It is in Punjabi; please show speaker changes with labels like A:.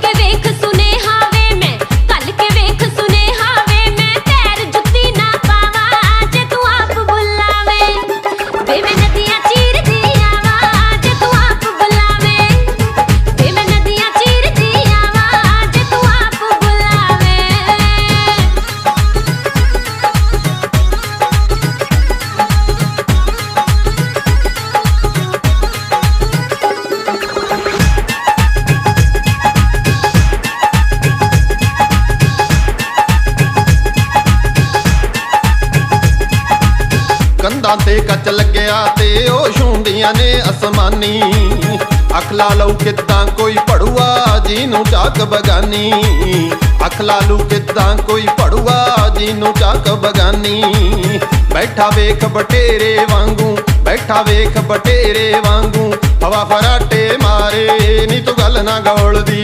A: que
B: ਕੰਧਾਂ ਤੇ ਕੱਚ ਲੱਗਿਆ ਤੇ ਉਹ ਛੂੰਦੀਆਂ ਨੇ ਅਸਮਾਨੀ। ਅੱਖ ਲਾ ਲਊ ਕਿਦਾਂ ਕੋਈ ਪੜੂਆ ਜੀ ਨੂੰ ਚਾਕ ਬਗਾਨੀ। ਅੱਖ ਲਾ ਲੂ ਕਿਦਾਂ ਕੋਈ ਪੜੂਆ ਜੀ ਨੂੰ ਚਾਕ ਬਗਾਨੀ। ਬੈਠਾ ਵੇਖ ਬਟੇਰੇ ਵਾਂਗੂ, ਬੈਠਾ ਵੇਖ ਬਟੇਰੇ ਵਾਂਗੂ। ਹਵਾ ਫਰਾਟੇ ਮਾਰੇ, ਨੀ ਤੂੰ ਗੱਲ ਨਾ ਗੋਲਦੀ।